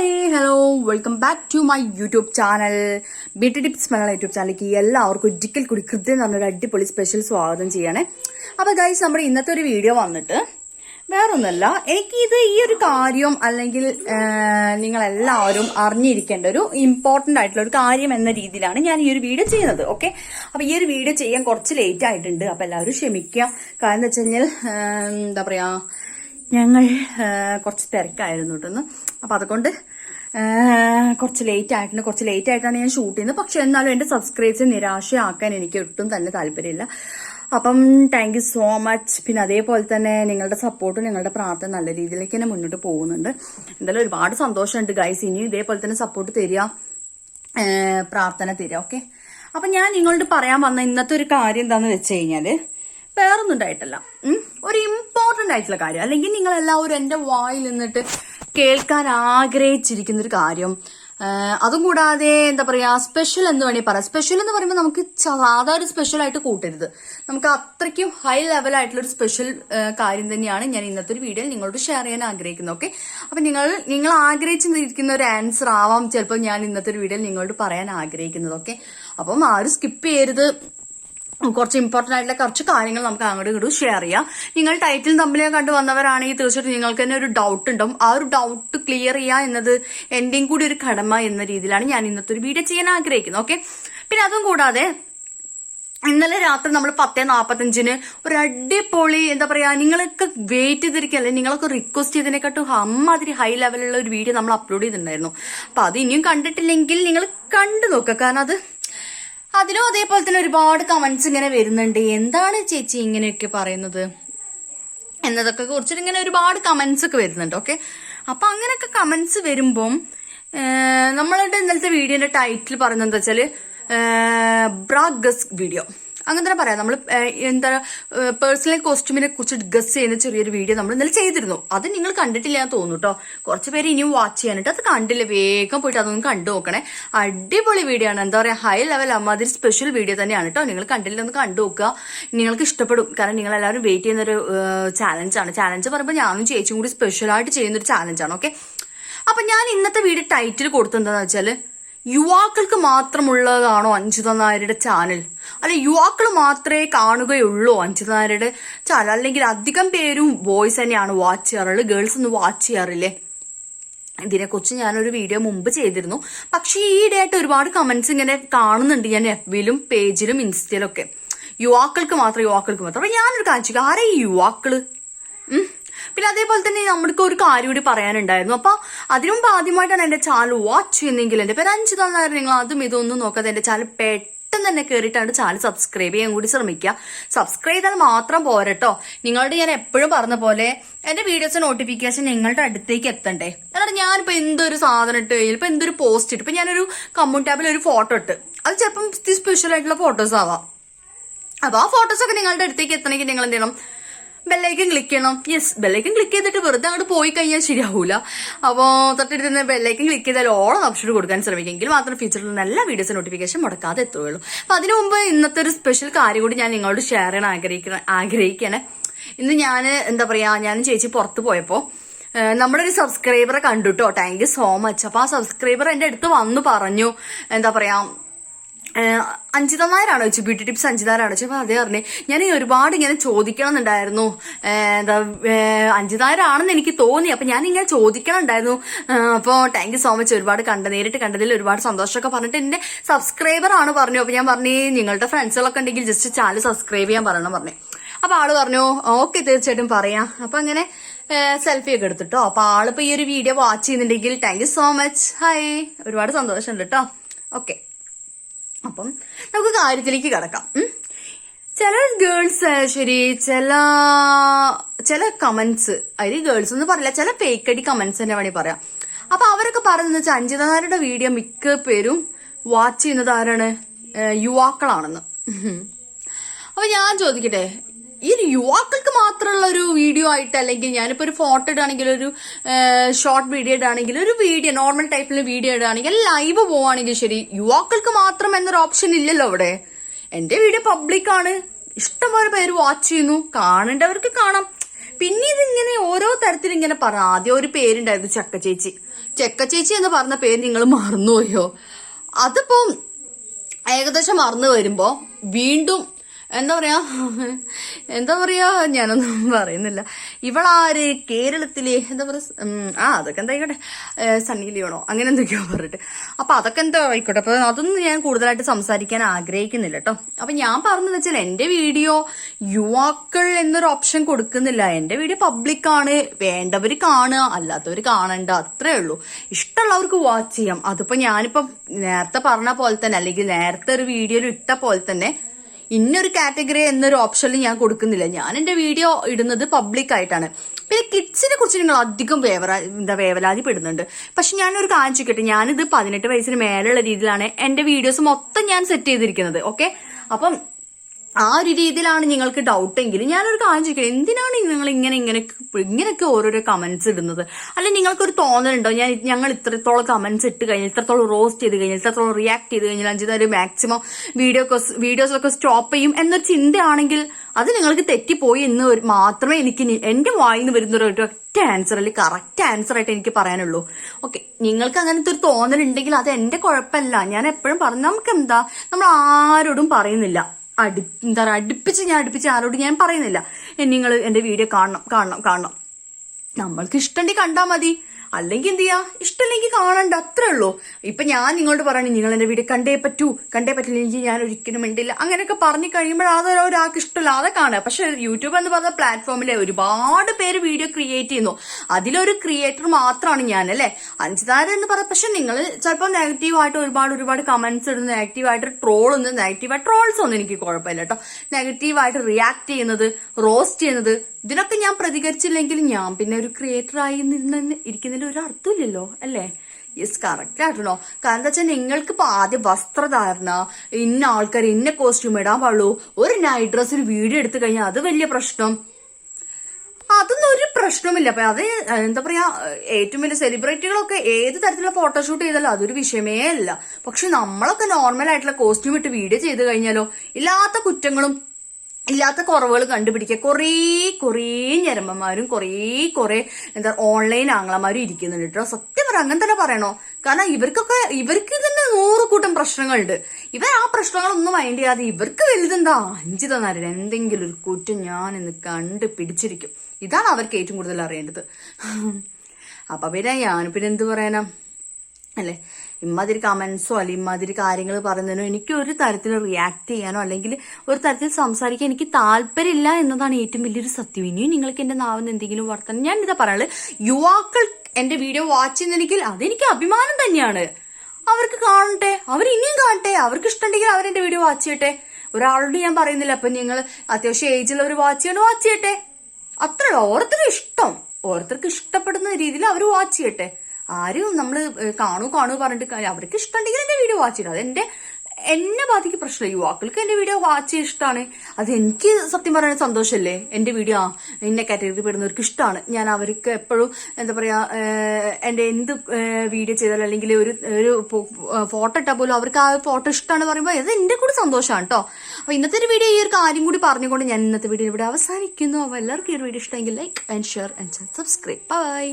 Hi hello welcome back to my YouTube channel beauty tips Malayalam YouTube ചാനലിലേക്ക് എല്ലാവർക്കും ഒരിക്കൽ കൂടി കൃത്യം എന്ന് പറഞ്ഞൊരു അടിപൊളി സ്പെഷ്യൽ സ്വാഗതം ചെയ്യണേ. അപ്പൊ ഗൈസ് നമ്മുടെ ഇന്നത്തെ ഒരു വീഡിയോ വന്നിട്ട് വേറൊന്നല്ല എനിക്ക് ഇത് ഈ ഒരു കാര്യം അല്ലെങ്കിൽ നിങ്ങൾ എല്ലാവരും അറിഞ്ഞിരിക്കേണ്ട ഒരു ഇമ്പോർട്ടന്റ് ആയിട്ടുള്ള ഒരു കാര്യം എന്ന രീതിയിലാണ് ഞാൻ ഈ ഒരു വീഡിയോ ചെയ്യുന്നത് ഓക്കെ അപ്പൊ ഈ ഒരു വീഡിയോ ചെയ്യാൻ കുറച്ച് ലേറ്റ് ആയിട്ടുണ്ട് അപ്പൊ എല്ലാവരും ക്ഷമിക്കുക. കാരണം എന്താ വെച്ച് കഴിഞ്ഞാൽ എന്താ പറയാ ഞങ്ങൾ കുറച്ച് തിരക്കായിരുന്നു കേട്ടോ അപ്പൊ അതുകൊണ്ട് കുറച്ച് ലേറ്റ് ആയിട്ടുണ്ട്. കുറച്ച് ലേറ്റ് ആയിട്ടാണ് ഞാൻ ഷൂട്ട് ചെയ്യുന്നത്. പക്ഷെ എന്നാലും എന്റെ സബ്സ്ക്രൈബ്സ് നിരാശയാക്കാൻ എനിക്ക് ഒട്ടും തന്നെ താല്പര്യമില്ല. അപ്പം താങ്ക് യു സോ മച്ച് പിന്നെ അതേപോലെ തന്നെ നിങ്ങളുടെ സപ്പോർട്ടും നിങ്ങളുടെ പ്രാർത്ഥന നല്ല രീതിയിലേക്ക് തന്നെ മുന്നോട്ട് പോകുന്നുണ്ട്. എന്തായാലും ഒരുപാട് സന്തോഷമുണ്ട് ഗൈസ് ഇനിയും ഇതേപോലെ തന്നെ സപ്പോർട്ട് തരിക. പ്രാർത്ഥന തരിക ഓക്കെ അപ്പൊ ഞാൻ നിങ്ങളോട് പറയാൻ വന്ന ഇന്നത്തെ ഒരു കാര്യം എന്താന്ന് വെച്ച് കഴിഞ്ഞാൽ വേറൊന്നും ഉണ്ടായിട്ടല്ല. ഒരു ഇമ്പോർട്ടന്റ് ആയിട്ടുള്ള കാര്യം. അല്ലെങ്കിൽ നിങ്ങൾ എല്ലാവരും എന്റെ വായിൽ നിന്നിട്ട് കേൾക്കാൻ ആഗ്രഹിച്ചിരിക്കുന്ന ഒരു കാര്യം അതും കൂടാതെ എന്താ പറയാ സ്പെഷ്യൽ എന്ന് വേണമെങ്കിൽ പറയാം. സ്പെഷ്യൽ എന്ന് പറയുമ്പോൾ നമുക്ക് സാധാ ഒരു സ്പെഷ്യൽ ആയിട്ട് കൂട്ടരുത്. നമുക്ക് അത്രയ്ക്കും ഹൈ ലെവലായിട്ടുള്ള ഒരു സ്പെഷ്യൽ കാര്യം തന്നെയാണ് ഞാൻ ഇന്നത്തെ ഒരു വീഡിയോയിൽ നിങ്ങളോട് ഷെയർ ചെയ്യാൻ ആഗ്രഹിക്കുന്നത്. ഓക്കെ അപ്പൊ നിങ്ങൾ നിങ്ങൾ ആഗ്രഹിച്ചിരിക്കുന്ന ഒരു ആൻസർ ആവാം ചിലപ്പോൾ ഞാൻ ഇന്നത്തെ ഒരു വീഡിയോയിൽ നിങ്ങളോട് പറയാൻ ആഗ്രഹിക്കുന്നത്. ഓക്കെ അപ്പം ആരും സ്കിപ്പ് ചെയ്യരുത്. കുറച്ച് ഇമ്പോർട്ടന്റ് ആയിട്ടുള്ള കുറച്ച് കാര്യങ്ങൾ നമുക്ക് അങ്ങോട്ട് ഇങ്ങോട്ട് ഷെയർ ചെയ്യാം. നിങ്ങൾ ടൈറ്റിൽ തമ്മിൽ കണ്ടു വന്നവരാണെങ്കിൽ തീർച്ചയായിട്ടും നിങ്ങൾക്ക് തന്നെ ഒരു ഡൗട്ട് ഉണ്ടാവും. ആ ഒരു ഡൗട്ട് ക്ലിയർ ചെയ്യുക എന്നത് എന്റെയും കൂടി ഒരു കടമ എന്ന രീതിയിലാണ് ഞാൻ ഇന്നത്തെ ഒരു വീഡിയോ ചെയ്യാൻ ആഗ്രഹിക്കുന്നത് ഓക്കെ പിന്നെ അതും കൂടാതെ ഇന്നലെ രാത്രി നമ്മൾ പത്തേ നാൽപ്പത്തഞ്ചിന് ഒരു അടിപൊളി എന്താ പറയാ നിങ്ങളൊക്കെ വെയിറ്റ് ചെയ്തിരിക്കല്ലേ നിങ്ങളൊക്കെ റിക്വസ്റ്റ് ചെയ്തതിനെക്കാട്ടും അമ്മാതിരി ഹൈ ലെവലുള്ള ഒരു വീഡിയോ നമ്മൾ അപ്ലോഡ് ചെയ്തിട്ടുണ്ടായിരുന്നു. അപ്പൊ അത് ഇനിയും കണ്ടിട്ടില്ലെങ്കിൽ നിങ്ങൾ കണ്ടു നോക്കുക കാരണം അത് അതിലും അതേപോലെ തന്നെ ഒരുപാട് കമന്റ്സ് ഇങ്ങനെ വരുന്നുണ്ട്. എന്താണ് ചേച്ചി ഇങ്ങനെയൊക്കെ പറയുന്നത്? എന്നതൊക്കെ കുറിച്ചിട്ട് ഇങ്ങനെ ഒരുപാട് കമന്റ്സ് ഒക്കെ വരുന്നുണ്ട് ഓക്കെ അപ്പൊ അങ്ങനെയൊക്കെ കമന്റ്സ് വരുമ്പം നമ്മളുടെ ഇന്നലത്തെ വീഡിയോന്റെ ടൈറ്റിൽ പറയുന്നത് എന്താ വെച്ചാൽ ബ്രാഗസ് വീഡിയോ. അങ്ങനെ തന്നെ പറയാം. നമ്മൾ എന്താ പേഴ്സണൽ കോസ്റ്റ്യൂമിനെ കുറിച്ച് ഗസ് ചെയ്യുന്ന ചെറിയൊരു വീഡിയോ നമ്മൾ ഇന്നലെ ചെയ്തിരുന്നു. അത് നിങ്ങൾ കണ്ടിട്ടില്ല എന്ന് തോന്നുന്നു കേട്ടോ കുറച്ച് പേര് ഇനിയും വാച്ച് ചെയ്യാനായിട്ട് അത് കണ്ടില്ല. വേഗം പോയിട്ട് അതൊന്നും കണ്ടു നോക്കണേ. അടിപൊളി വീഡിയോ ആണ്. എന്താ പറയാ ഹൈ ലെവൽ അമ്മാതിരി സ്പെഷ്യൽ വീഡിയോ തന്നെയാണ് കേട്ടോ നിങ്ങൾ കണ്ടില്ല ഒന്ന് കണ്ടു നോക്കുക. നിങ്ങൾക്ക് ഇഷ്ടപ്പെടും. കാരണം നിങ്ങൾ എല്ലാവരും വെയിറ്റ് ചെയ്യുന്ന ഒരു ചാലഞ്ച് പറയുമ്പോൾ ഞാനും ചേച്ചിയും കൂടി സ്പെഷ്യലായിട്ട് ചെയ്യുന്ന ഒരു ആണ്. ഓക്കെ അപ്പൊ ഞാൻ ഇന്നത്തെ വീഡിയോ ടൈറ്റിൽ കൊടുത്തെന്താന്ന് വെച്ചാൽ യുവാക്കൾക്ക് മാത്രമുള്ളതാണോ അഞ്ചുതന്നായരുടെ നായരുടെ ചാനൽ അല്ലെ യുവാക്കൾ മാത്രമേ കാണുകയുള്ളൂ അഞ്ജിത നായരുടെ ചാനൽ അല്ലെങ്കിൽ അധികം പേരും ബോയ്സ് തന്നെയാണ് വാച്ച് ചെയ്യാറുള്ളത്. ഗേൾസ് ഒന്ന് വാച്ച് ചെയ്യാറില്ലേ? ഇതിനെക്കുറിച്ച് ഞാനൊരു വീഡിയോ മുമ്പ് ചെയ്തിരുന്നു. പക്ഷേ ഈ ഇടയായിട്ട് ഒരുപാട് കമന്റ്സ് ഇങ്ങനെ കാണുന്നുണ്ട് ഞാൻ എഫ് ബിയിലും പേജിലും ഇൻസ്റ്റയിലൊക്കെ യുവാക്കൾക്ക് മാത്രം യുവാക്കൾക്ക് മാത്രം. അപ്പൊ ഞാനൊരു കാണിച്ചു ആരെ ഈ യുവാക്കൾ? പിന്നെ അതേപോലെ തന്നെ നമ്മൾക്ക് ഒരു കാര്യം കൂടി പറയാനുണ്ടായിരുന്നു. അപ്പൊ അതിനു മുമ്പ് ആദ്യമായിട്ടാണ് എന്റെ ചാനൽ വാച്ച് ചെയ്യുന്നെങ്കിൽ എന്റെ പേര് അഞ്ചു തന്നായിരുന്നു നിങ്ങൾ അതും ഇതൊന്നും നോക്കാതെ എന്റെ ചാനൽ പെട്ടെന്ന് തന്നെ കയറിയിട്ടാണ് ചാനൽ സബ്സ്ക്രൈബ് ചെയ്യാൻ കൂടി ശ്രമിക്കുക. സബ്സ്ക്രൈബ് ചെയ്താൽ മാത്രം പോരട്ടോ നിങ്ങളോട് ഞാൻ എപ്പോഴും പറഞ്ഞ പോലെ എന്റെ വീഡിയോസ് നോട്ടിഫിക്കേഷൻ നിങ്ങളുടെ അടുത്തേക്ക് എത്തണ്ടേ? അല്ലാതെ ഞാനിപ്പോ എന്തൊരു സാധനം ഇട്ട് ഇപ്പൊ എന്തൊരു പോസ്റ്റ് ഇട്ട് ഇപ്പൊ ഞാനൊരു കമ്മ്യൂൺ ടാബിൽ ഒരു ഫോട്ടോ ഇട്ട്. അത് ചിലപ്പം സ്പെഷ്യൽ ആയിട്ടുള്ള ഫോട്ടോസ് ആവാം. അപ്പൊ ആ ഫോട്ടോസ് ഒക്കെ നിങ്ങളുടെ അടുത്തേക്ക് എത്തണമെങ്കിൽ നിങ്ങൾ എന്ത് ചെയ്യണം? ബെല്ലൈക്കൻ ക്ലിക്ക് ചെയ്യണം. യെസ് ബെല്ലൈക്കൻ ക്ലിക്ക് ചെയ്തിട്ട് വെറുതെ അങ്ങോട്ട് പോയി കഴിഞ്ഞാൽ ശരിയാവൂല. അപ്പോൾ തൊട്ടടുത്ത് തന്നെ ബെല്ലൈക്കൻ ക്ലിക്ക് ചെയ്താൽ ഓളം ഓപ്ഷൻ കൊടുക്കാൻ ശ്രമിക്കുമെങ്കിൽ മാത്രം ഫ്യൂച്ചറിലുള്ള എല്ലാ വീഡിയോസ് നോട്ടിഫിക്കേഷൻ മുടക്കാതെ എത്തുകയുള്ളൂ. അപ്പോൾ അതിനു മുമ്പ് ഇന്നത്തെ ഒരു സ്പെഷ്യൽ കാര്യം കൂടി ഞാൻ നിങ്ങളോട് ഷെയർ ചെയ്യാൻ ആഗ്രഹിക്കണ ആഗ്രഹിക്കണേ. ഇന്ന് ഞാൻ എന്താ പറയുക ഞാൻ ചേച്ചി പുറത്ത് പോയപ്പോൾ നമ്മുടെ ഒരു സബ്സ്ക്രൈബറെ കണ്ടു താങ്ക് യു സോ മച്ച് അപ്പോൾ ആ സബ്സ്ക്രൈബർ എന്റെ അടുത്ത് വന്നു പറഞ്ഞു. എന്താ പറയുക അഞ്ജിത നായരാണോ വെച്ചു ബ്യൂട്ടി ടിപ്സ് അഞ്ജിത നായരാണോ വെച്ചു അപ്പൊ അതേ പറഞ്ഞു. ഞാൻ ഒരുപാട് ഇങ്ങനെ ചോദിക്കണം എന്നുണ്ടായിരുന്നു ഏഹ് എന്താ അഞ്ചിതാരാണെന്ന് എനിക്ക് തോന്നി. അപ്പൊ ഞാൻ ഇങ്ങനെ ചോദിക്കണം ഉണ്ടായിരുന്നു അപ്പോൾ താങ്ക് യു സോ മച്ച് ഒരുപാട് കണ്ട നേരിട്ട് കണ്ടതിൽ ഒരുപാട് സന്തോഷമൊക്കെ പറഞ്ഞിട്ട് എന്റെ സബ്സ്ക്രൈബർ ആണ് പറഞ്ഞു. അപ്പൊ ഞാൻ പറഞ്ഞു നിങ്ങളുടെ ഫ്രണ്ട്സുകളൊക്കെ ഉണ്ടെങ്കിൽ ജസ്റ്റ് ചാനൽ സബ്സ്ക്രൈബ് ചെയ്യാൻ പറയണം പറഞ്ഞു. അപ്പൊ ആൾ പറഞ്ഞു ഓക്കെ തീർച്ചയായിട്ടും പറയാം. അപ്പൊ അങ്ങനെ സെൽഫി ഒക്കെ എടുത്തിട്ടോ. അപ്പൊ ആളിപ്പോ ഈ ഒരു വീഡിയോ വാച്ച് ചെയ്യുന്നുണ്ടെങ്കിൽ thank you so much hi ഒരുപാട് സന്തോഷമുണ്ട് കേട്ടോ ഓക്കെ അപ്പം നമുക്ക് കാര്യത്തിലേക്ക് കിടക്കാം. ചില ഗേൾസ് ശരി ചില ചില കമന്റ്സ് അതിൽ ഗേൾസ് എന്ന് പറയില്ല ചില പേക്കടി കമന്റ്സ് തന്നെ വേണമെങ്കിൽ പറയാം. അപ്പൊ അവരൊക്കെ പറയുന്നത് വെച്ചാൽ അഞ്ചിതാരുടെ വീഡിയോ മിക്ക പേരും വാച്ച് ചെയ്യുന്നത് ആരാണ്? യുവാക്കളാണെന്ന്. അപ്പൊ ഞാൻ ചോദിക്കട്ടെ ഈ യുവാക്കൾക്ക് മാത്രമുള്ള ഒരു വീഡിയോ ആയിട്ട് അല്ലെങ്കിൽ ഞാനിപ്പോ ഒരു ഫോട്ടോ ഇടുകയാണെങ്കിൽ ഒരു ഷോർട്ട് വീഡിയോ ഇടുകയാണെങ്കിൽ ഒരു വീഡിയോ നോർമൽ ടൈപ്പിൽ വീഡിയോ ഇടുകയാണെങ്കിൽ ലൈവ് പോവാണെങ്കിൽ ശരി യുവാക്കൾക്ക് മാത്രം എന്നൊരു ഓപ്ഷൻ ഇല്ലല്ലോ അവിടെ. എന്റെ വീഡിയോ പബ്ലിക് ആണ്. ഇഷ്ടംപോലെ പേര് വാച്ച് ചെയ്യുന്നു. കാണേണ്ടവർക്ക് കാണാം. പിന്നെ ഇതിങ്ങനെ ഓരോ തരത്തിൽ ഇങ്ങനെ പറ. ആദ്യം ഒരു പേരുണ്ടായിരുന്നു ചക്ക ചേച്ചി. ചക്ക ചേച്ചി എന്ന് പറഞ്ഞ പേര് നിങ്ങൾ മറന്നുപോയോ? അതിപ്പോ ഏകദേശം മറന്നു വരുമ്പോ വീണ്ടും എന്താ പറയാ? എന്താ പറയാ? ഞാനൊന്നും പറയുന്നില്ല. ഇവളാര് കേരളത്തിലെ എന്താ പറയാ? ആ അതൊക്കെ എന്താ ആയിക്കോട്ടെ. സണ്ണി ലിയോണോ? അങ്ങനെ എന്തൊക്കെയോ പറഞ്ഞിട്ട്. അപ്പൊ അതൊക്കെ എന്താ ആയിക്കോട്ടെ. അപ്പൊ അതൊന്നും ഞാൻ കൂടുതലായിട്ട് സംസാരിക്കാൻ ആഗ്രഹിക്കുന്നില്ല കേട്ടോ. അപ്പൊ ഞാൻ പറഞ്ഞെന്ന് വെച്ചാൽ എന്റെ വീഡിയോ യുവാക്കൾ എന്നൊരു ഓപ്ഷൻ കൊടുക്കുന്നില്ല. എന്റെ വീഡിയോ പബ്ലിക് ആണ്. വേണ്ടവർ കാണുക അല്ലാത്തവർ കാണണ്ട. അത്രേ ഉള്ളൂ. ഇഷ്ടമുള്ളവർക്ക് വാച്ച് ചെയ്യാം. അതിപ്പോ ഞാനിപ്പം നേരത്തെ പറഞ്ഞ പോലെ തന്നെ അല്ലെങ്കിൽ നേരത്തെ ഒരു വീഡിയോയിൽ ഇട്ട പോലെ തന്നെ ഇന്നൊരു കാറ്റഗറി എന്നൊരു ഓപ്ഷനിൽ ഞാൻ കൊടുക്കുന്നില്ല. ഞാൻ എന്റെ വീഡിയോ ഇടുന്നത് പബ്ലിക് ആയിട്ടാണ്. പിന്നെ കിഡ്സിനെ കുറിച്ച് നിങ്ങൾ അധികം വേവറ എന്താ വേവലാതി പെടുന്നുണ്ട് പക്ഷെ ഞാനൊരു കാര്യം ചോദിക്കട്ടെ. ഞാനിത് പതിനെട്ട് വയസ്സിന് മേലെയുള്ള രീതിയിലാണ് എന്റെ വീഡിയോസ് മൊത്തം ഞാൻ സെറ്റ് ചെയ്തിരിക്കുന്നത്. ഓക്കെ അപ്പം ആ ഒരു രീതിയിലാണ് നിങ്ങൾക്ക് ഡൗട്ട് എങ്കിൽ ഞാനൊരു കാര്യം ചോദിക്കട്ടെ? എന്തിനാണ് നിങ്ങൾ ഇങ്ങനെ ഇങ്ങനെ ഇങ്ങനെയൊക്കെ ഓരോരോ കമന്റ്സ് ഇടുന്നത്? അല്ലെങ്കിൽ നിങ്ങൾക്കൊരു തോന്നലുണ്ടോ? ഞാൻ ഞങ്ങൾ ഇത്രത്തോളം കമന്റ്സ് ഇട്ട് കഴിഞ്ഞാൽ ഇത്രത്തോളം റോസ്റ്റ് ചെയ്ത് കഴിഞ്ഞാൽ ഇത്രത്തോളം റിയാക്ട് ചെയ്ത് കഴിഞ്ഞാൽ അഞ്ചു നേരം മാക്സിമം വീഡിയോ വീഡിയോസൊക്കെ സ്റ്റോപ്പ് ചെയ്യും എന്നൊരു ചിന്തയാണെങ്കിൽ അത് നിങ്ങൾക്ക് തെറ്റിപ്പോയി എന്ന് മാത്രമേ എനിക്ക് എന്റെ വായിൽ നിന്ന് വരുന്ന ഒരു ഒറ്റ ആൻസർ അല്ലെങ്കിൽ കറക്റ്റ് ആൻസർ ആയിട്ട് എനിക്ക് പറയാനുള്ളൂ. ഓക്കെ നിങ്ങൾക്ക് അങ്ങനത്തെ ഒരു തോന്നലുണ്ടെങ്കിൽ അത് എന്റെ കുഴപ്പമല്ല. ഞാൻ എപ്പോഴും പറഞ്ഞു നമുക്ക് എന്താ നമ്മൾ ആരോടും പറയുന്നില്ല. അടി എന്താ പറയുക അടുപ്പിച്ച് ഞാൻ അടുപ്പിച്ച് ആരോട് ഞാൻ പറയുന്നില്ല. നിങ്ങൾ എന്റെ വീഡിയോ കാണണം കാണണം കാണണം. നമ്മൾക്ക് ഇഷ്ടമുണ്ടെങ്കിൽ കണ്ടാൽ മതി. അല്ലെങ്കിൽ എന്ത് ചെയ്യാ? ഇഷ്ടമില്ലെങ്കിൽ കാണണ്ട അത്രേ ഉള്ളൂ. ഇപ്പൊ ഞാൻ നിങ്ങളോട് പറയണേ നിങ്ങൾ എന്റെ വീട് കണ്ടേ പറ്റൂ. കണ്ടേ പറ്റില്ലെങ്കിൽ ഞാൻ ഒരിക്കലും മിണ്ടില്ല. അങ്ങനെയൊക്കെ പറഞ്ഞു കഴിയുമ്പോൾ അത് ഒരാൾക്ക് ഇഷ്ടമില്ലാതെ കാണുക. പക്ഷെ യൂട്യൂബ് എന്ന് പറഞ്ഞ പ്ലാറ്റ്ഫോമിലെ ഒരുപാട് പേര് വീഡിയോ ക്രിയേറ്റ് ചെയ്യുന്നു. അതിലൊരു ക്രിയേറ്റർ മാത്രമാണ് ഞാൻ അല്ലെ? അഞ്ചുതാര എന്ന് പറയാം പക്ഷെ നിങ്ങൾ ചിലപ്പോൾ നെഗറ്റീവായിട്ട് ഒരുപാട് ഒരുപാട് കമന്റ്സ് ഇടുന്നു. നെഗറ്റീവായിട്ട് നെഗറ്റീവ് നെഗറ്റീവായിട്ട് ട്രോൾസ് ഒന്നും എനിക്ക് കുഴപ്പമില്ല കേട്ടോ. നെഗറ്റീവായിട്ട് റിയാക്ട് ചെയ്യുന്നത് റോസ്റ്റ് ചെയ്യുന്നത് ഇതിനൊക്കെ ഞാൻ പ്രതികരിച്ചില്ലെങ്കിൽ ഞാൻ പിന്നെ ഒരു ക്രിയേറ്റർ ആയി നിന്ന് ഇരിക്കുന്നതിൽ ഒരു അർത്ഥമില്ലല്ലോ അല്ലേ? യെസ് കറക്റ്റ് ആയിട്ടോ കാരണം വെച്ചാൽ നിങ്ങൾക്ക് ഇപ്പൊ ആദ്യം വസ്ത്രധാരണ ഇന്ന ആൾക്കാർ ഇന്ന കോസ്റ്റ്യൂം ഇടാൻ പാടുള്ളൂ. ഒരു നൈറ്റ് ഡ്രസ്സിൽ വീഡിയോ എടുത്തു കഴിഞ്ഞാൽ അത് വലിയ പ്രശ്നം. അതൊന്നും ഒരു പ്രശ്നമില്ല അപ്പൊ അത് എന്താ പറയാ ഏറ്റവും വലിയ സെലിബ്രിറ്റികളൊക്കെ ഏത് തരത്തിലുള്ള ഫോട്ടോഷൂട്ട് ചെയ്താലും അതൊരു വിഷയമേ അല്ല. പക്ഷെ നമ്മളൊക്കെ നോർമൽ ആയിട്ടുള്ള കോസ്റ്റ്യൂം ഇട്ട് വീഡിയോ ചെയ്ത് കഴിഞ്ഞാലോ ഇല്ലാത്ത കുറ്റങ്ങളും ഇല്ലാത്ത കുറവുകൾ കണ്ടുപിടിക്കുക കുറേ കുറേ ഞരമ്പന്മാരും കുറേ കുറേ എന്താ ഓൺലൈൻ ആംഗ്ലമാരും ഇരിക്കുന്നുണ്ട് കേട്ടോ. സത്യം പറയാം അങ്ങനെ തന്നെ പറയണോ? കാരണം ഇവർക്കൊക്കെ ഇവർക്ക് തന്നെ നൂറ് കൂട്ടം പ്രശ്നങ്ങളുണ്ട്. ഇവർ ആ പ്രശ്നങ്ങളൊന്നും മൈൻഡ് ചെയ്യാതെ ഇവർക്ക് വലുതെന്താ? അഞ്ചു തന്നാലും എന്തെങ്കിലും ഒരു കുറ്റം ഞാൻ ഇന്ന് കണ്ട് പിടിച്ചിരിക്കും ഇതാണ് അവർക്ക് ഏറ്റവും കൂടുതൽ അറിയേണ്ടത്. അപ്പൊ പിന്നെ ഞാൻ പിന്നെ എന്ത് പറയാനാ? അല്ലെ? ഇമ്മാതിരി കമന്റ്സോ അല്ലെങ്കിൽ ഇമ്മാതിരി കാര്യങ്ങൾ പറയുന്നതിനോ എനിക്ക് ഒരു തരത്തിൽ റിയാക്ട് ചെയ്യാനോ അല്ലെങ്കിൽ ഒരു തരത്തിൽ സംസാരിക്കാൻ എനിക്ക് താല്പര്യമില്ല എന്നതാണ് ഏറ്റവും വലിയൊരു സത്യം. ഇനിയും നിങ്ങൾക്ക് എന്റെ നാവിന് എന്തെങ്കിലും വർത്തനം ഞാൻ ഇതാ പറയാനുള്ളത് യുവാക്കൾ എന്റെ വീഡിയോ വാച്ച് ചെയ്യുന്നെങ്കിൽ അതെനിക്ക് അഭിമാനം തന്നെയാണ്. അവർക്ക് കാണട്ടെ. അവർ ഇനിയും കാണട്ടെ. അവർക്ക് ഇഷ്ടമുണ്ടെങ്കിൽ അവരെന്റെ വീഡിയോ വാച്ച് ചെയ്യട്ടെ. ഒരാളോട് ഞാൻ പറയുന്നില്ല അപ്പൊ നിങ്ങൾ അത്യാവശ്യം ഏജിലുള്ളവർ വാച്ച് ചെയ്യണം? വാച്ച് ചെയ്യട്ടെ. അത്ര ഓരോരുത്തരും ഇഷ്ടം. ഓരോരുത്തർക്ക് ഇഷ്ടപ്പെടുന്ന രീതിയിൽ അവർ വാച്ച് ചെയ്യട്ടെ. ആരും നമ്മൾ കാണൂ കാണൂ പറഞ്ഞിട്ട് അവർക്ക് ഇഷ്ടമുണ്ടെങ്കിൽ എന്റെ വീഡിയോ വാച്ച് ചെയ്യണം അതെന്റെ എന്നെ ബാധിക്ക് പ്രശ്നമില്ല യുവാക്കൾക്ക് എന്റെ വീഡിയോ വാച്ച് ചെയ്യാൻ ഇഷ്ടമാണ് അത് എനിക്ക് സത്യം പറയാൻ സന്തോഷമല്ലേ എന്റെ വീഡിയോ ആ ഇന്ന കാറ്റഗറി പെടുന്നവർക്ക് ഇഷ്ടമാണ് ഞാൻ അവർക്ക് എപ്പോഴും എന്താ പറയാ എന്റെ എന്ത് വീഡിയോ ചെയ്താലും അല്ലെങ്കിൽ ഒരു ഒരു ഫോട്ടോ ഇട്ടാൽ പോലും അവർക്ക് ആ ഫോട്ടോ ഇഷ്ടമാണ് പറയുമ്പോൾ അത് എന്റെ കൂടി സന്തോഷമാണ് കേട്ടോ അപ്പൊ ഇന്നത്തെ ഒരു വീഡിയോ ഈ ഒരു കാര്യം കൂടി പറഞ്ഞുകൊണ്ട് ഞാൻ ഇന്നത്തെ വീഡിയോ ഇവിടെ അവസാനിക്കുന്നു. അപ്പൊ എല്ലാവർക്കും ഈ ഒരു വീഡിയോ ഇഷ്ടമെങ്കിൽ like and share and subscribe bye